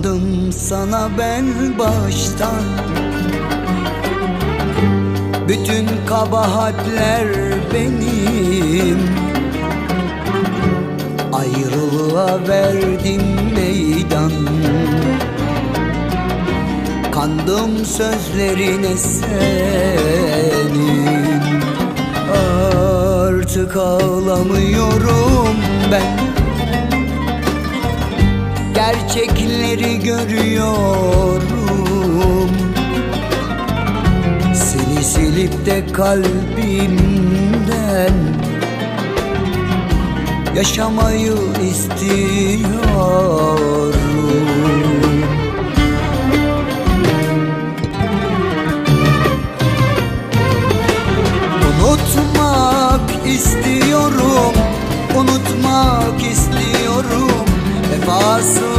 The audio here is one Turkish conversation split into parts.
Aldandım sana ben baştan. Bütün kabahatler benim. Ayrılığa verdim meydan. Kandım sözlerine senin. Artık ağlamıyorum ben Gerçekleri görüyorum. Seni silip de kalbimden Yaşamayı istiyorum. Unutmak istiyorum Unutmak istiyorum. Vefasız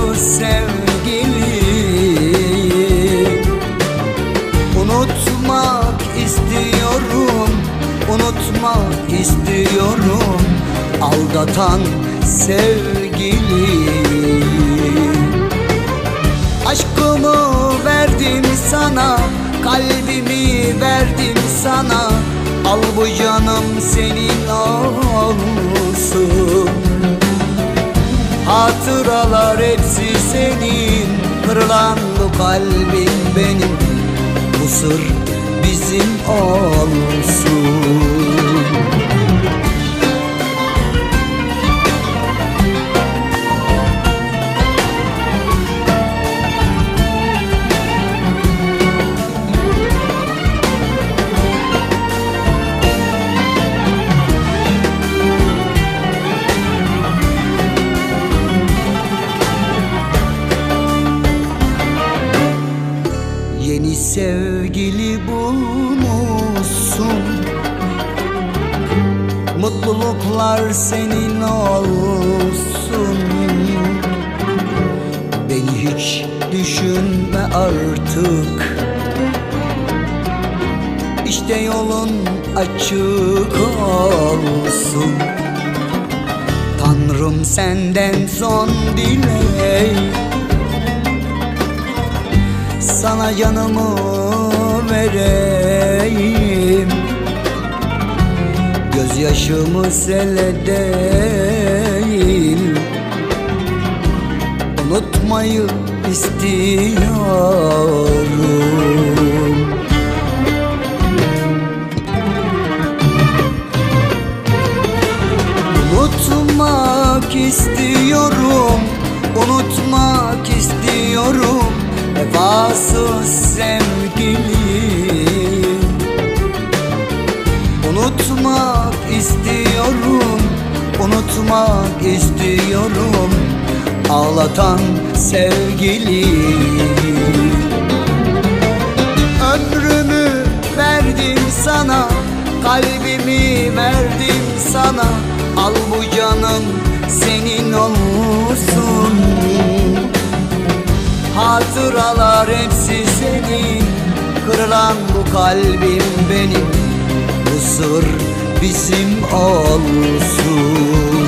Unutmak istiyorum Unutmak istiyorum. Aldatan sevgili Aşkımı verdim sana Kalbimi verdim sana. Al bu canım senin olsun. Hatıralar hepsi senin Kırılan bu kalbim benim Bu sır bizim olsun. Yeni Mutluluklar senin olsun. Beni hiç düşünme artık. İşte yolun açık olsun. Tanrım senden son dilek sana canımı vereyim Gözyaşımı sele değil. Unutmayı istiyorum. Unutmak istiyorum Unutmak istiyorum. Vefasız sevgili Unutmak istiyorum. Unutmak istiyorum. Ağlatan sevgili. Ömrümü verdim sana Kalbimi verdim sana. Al bu canım senin olsun. Hatıralar hepsi senin. Kırılan bu kalbim benim. Bu bizim olsun.